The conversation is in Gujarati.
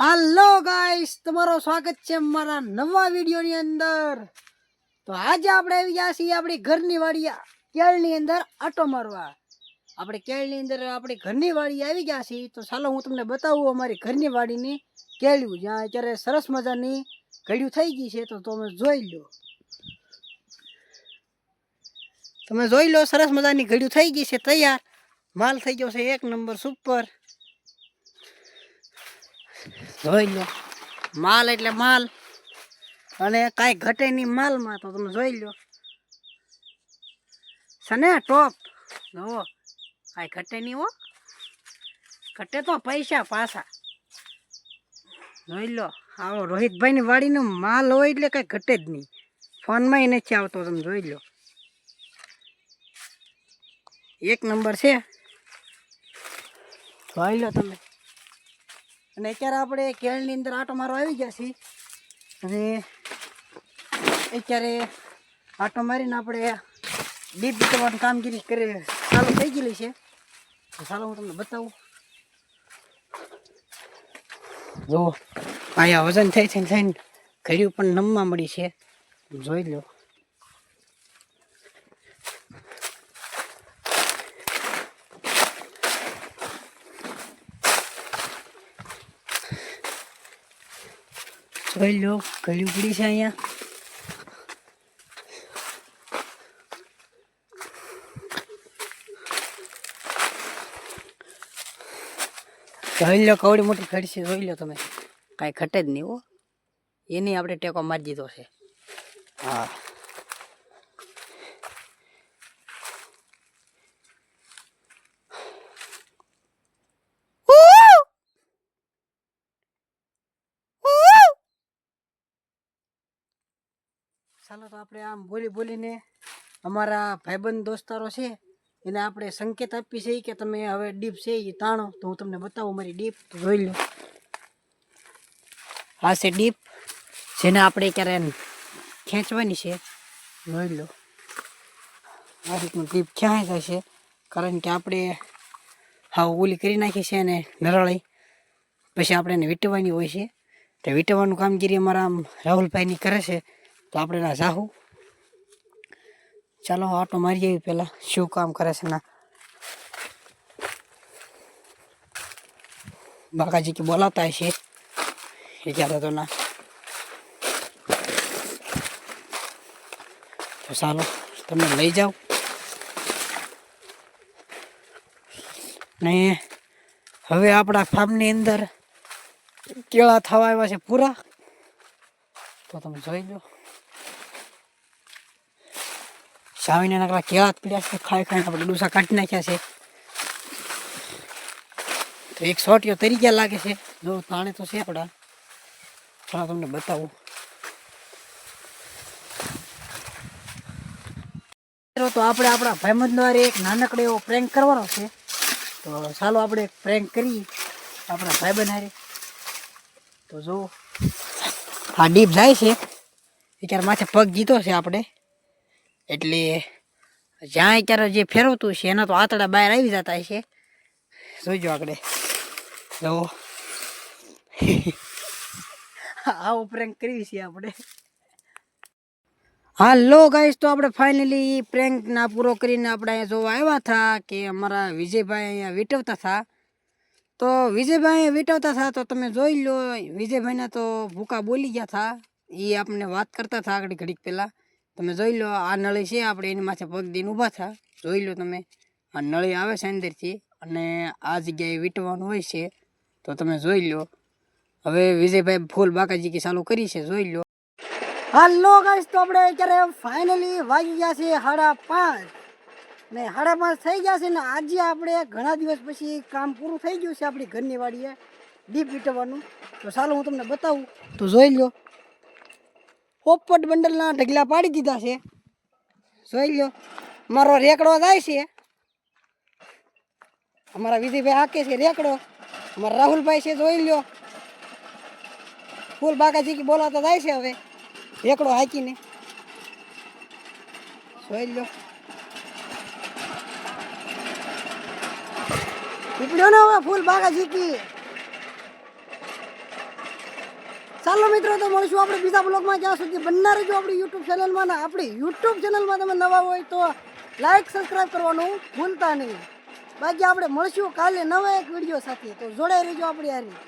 હાલો ગાઈસ તમારો સ્વાગત છે મારા નવા વિડીયોની અંદર. તો આજે આપણે આવી ગયા છીએ આપણી ઘરની વાડી કેળની અંદર આટો મારવા. આપણે કેળની અંદર આપણી ઘરની વાડી આવી ગયા છીએ. તો ચાલો હું તમને બતાવું અમારી ઘરની વાડીની કેળ્યું જ્યાં અત્યારે સરસ મજાની ઘડ્યું થઈ ગઈ છે. તો તમે જોઈ લો. તમે જોઈ લો, સરસ મજાની ઘડ્યું થઈ ગઈ છે. તૈયાર. માલ થઈ ગયો છે એક નંબર સુપર. જોઈ લો. માલ એટલે માલ. અને કાંઈ ઘટે નહીં માલમાં તો તમે જોઈ લો. સને ટોપ. જુઓ, કાંઈ ઘટે નહીં હો. ઘટે તો પૈસા પાછા. જોઈ લો, આવો રોહિતભાઈની વાડીનો માલ હોય એટલે કાંઈ ઘટે જ નહીં. ફોનમાં નથી આવતો, તમે જોઈ લો. એક નંબર છે. જોઈ લો તમે. અને અત્યારે આપણે કેળની અંદર આટો મારો આવી ગયા છીએ. અને અત્યારે આટો મારીને આપણે ડીપ બીતવાની કામગીરી કરી ચાલુ થઈ ગયેલી છે. તો ચાલો હું તમને બતાવું. જો, અહીંયા વજન થઈ થઈને થઈને ઘડી પણ નમવા મળી છે. જોઈ લો. જોઈ લો ઘડ્યું પડી છે અહીંયા. જોઈ લો, કવડી મોટી ઘડી છે જોઈ લો તમે. કાંઈ ઘટે જ નહીં હો. એની આપણે ટેકો મારી દીધો છે. હા. ચાલો તો આપણે આમ બોલી બોલીને અમારા ભાઈબંધ દોસ્તારો છે, એને આપણે સંકેત આપી છે કે તમે હવે ડીપ છે એ તાણો, તો હું તમને બતાવું મારી ડીપ, તો જોઈ લો આ છે ડીપ, જેને આપણે ક્યારે ખેંચવાની છે, જોઈ લો આ રીતનું ડીપ ક્યાં છે, કારણ કે આપણે હા ઓલી કરી નાખી છે અને નરળી, પછી આપણે એને વીંટવાની હોય છે. તો વીંટવાનું કામગીરી અમારા આમ રાહુલભાઈની કરે છે તો આપણે ના જાહું. ચાલો, આટો મારી આવી પહેલાં. શું કામ કરે છે ના? બાકાજી કે બોલાતા છે એ કહેતા તો ના. તો ચાલો તમે લઈ જાઓ ને હવે આપણા ફાર્મની અંદર કેળા થવા આવ્યા છે પૂરા. તો તમે જોઈ લો. સાવીને નકરા કેળા પીડ્યા છે, ખાઈ ખાઈને આપણે ડૂસા કાઢી નાખ્યા છે. તો એક સોટિયો તરી ગયા લાગે છે. જો તાણે તો છે આપણા થોડા તમને બતાવું. તો આપણે આપણા ભાઈબંધ દ્વારા એક નાનકડો એવો પ્રેન્ક કરવાનો છે. તો ચાલો આપણે પ્રેન્ક કરીએ આપણા ભાઈબંધ હારે. તો જો, આ ડીપ જાય છે. એ ક્યારે માથે પગ જીતો છે આપણે. એટલે જ્યાં અત્યારે જે ફેરવતું છે, એના તો આતડા બહાર આવી જતા છે જોઈજો આગળ. જો આવો પ્રેન્ક કરીએ છે આપણે. હાલો ગાઈસ તો આપણે ફાઇનલી એ ના પૂરો કરીને આપણે અહીંયા જોવા આવ્યા હતા કે અમારા વિજયભાઈ અહીંયા વીટવતા હતા તો વિજયભાઈ વીટવતા હતા તો તમે જોઈ લો, વિજયભાઈના તો ભૂકા બોલી ગયા હતા એ આપણને વાત કરતા હતા આગળ ઘડીક પહેલાં. તમે જોઈ લો, આ નળી છે આપણે, એની માથે પગ દઈને ઊભા થા. જોઈ લો તમે, આ નળી આવે છે અંદરથી અને આ જગ્યાએ વીંટવાનું હોય છે. તો તમે જોઈ લો. હવે વિજયભાઈ ફૂલ બાકાજી કે ચાલુ કરી છે, જોઈ લો. હાલો ગાઈસ, તો આપણે અત્યારે ફાઇનલી વાગી ગયા છે સાડા પાંચ. ને સાડા પાંચ થઈ ગયા છે ને આજે આપણે ઘણા દિવસ પછી કામ પૂરું થઈ ગયું છે આપણી ઘરની વાડીએ ડીપ વીટવાનું. તો ચાલો હું તમને બતાવું. તો જોઈ લો. પોપટ બંડલના ઢગલા પાડી દીધા છે. જોઈ લો મારો રેકડો જાય છે. અમારા વિધિભાઈ હાકે છે રેકડો. અમારા રાહુલભાઈ છે, જોઈ લો ફૂલ બાકાજી કી બોલાતા જાય છે હવે. રેકડો હાકીને. જોઈ લો ઉપડ્યો ને હવે ફૂલ બાકાજી કી ચાલો મિત્રો, તો મળીશું આપણે બીજા બ્લોગમાં. જ્યાં સુધી બનના રહેજો આપણી યુટ્યુબ ચેનલમાં ને આપણી યુટ્યુબ ચેનલમાં તમે નવા હોય તો લાઈક સબસ્ક્રાઈબ કરવાનું ભૂલતા નહીં. બાકી આપણે મળશું કાલે નવા એક વીડિયો સાથે. તો જોડાઈ રહેજો આપણી હારી.